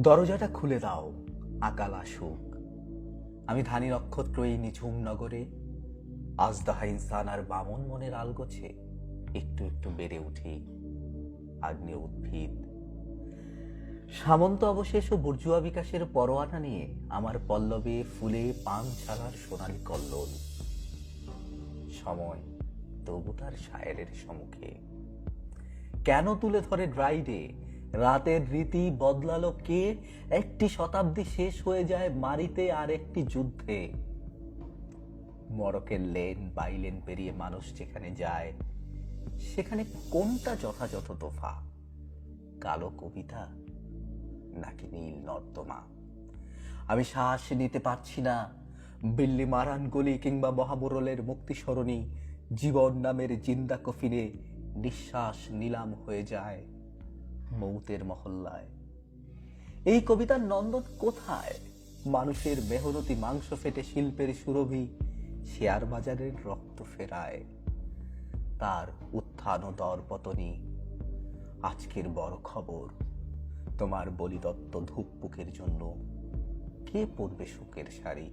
দরজাটা খুলে দাও, আকাল আসুক। আমি ধানী নক্ষত্র এই নিঝুম নগরে আজ দাহা ইনসান আর বামন মনের আলগোছে, একটু একটু বেড়ে উঠি, আগ্নে উদ্ভিদ। সামন্ত অবশেষ ও বুর্জুয়া বিকাশের পরোয়ানা নিয়ে আমার পল্লবে ফুলে পান ছাড়ার সোনালি কল্লোল। সময় তবু তার শায়েরের সম্মুখে। কেন তুলে ধরে ড্রাইডে? রাতের রীতি বদলালো কে? একটি শতাব্দী শেষ হয়ে যায় মারিতে আর একটি যুদ্ধে। মরকের লেন বাইলেন পেরিয়ে মানুষ যেখানে যায়, সেখানে কোনটা যথাযথ তোফা? কালো কবিতা নাকি নীল নর্দমা? আমি শ্বাস নিতে পারছি না। বিল্লি মারান গলি কিংবা মহাবরলের মুক্তি সরণি জীবন নামের জিন্দা কফিনে নিঃশ্বাস নিলাম হয়ে যায়। মৌতের মহল্লায়। এই কবিতার নন্দন কোথায়? মানুষের মেহনতি মাংস ফেটে শিল্পের সুরভি শেয়ার বাজারের রক্ত ফেরায়। তার উত্থান ও দরপতনী আজকের বড় খবর। তোমার বলিদত্ত ধূপপুকের জন্য কে পরবে সুখের শাড়ি?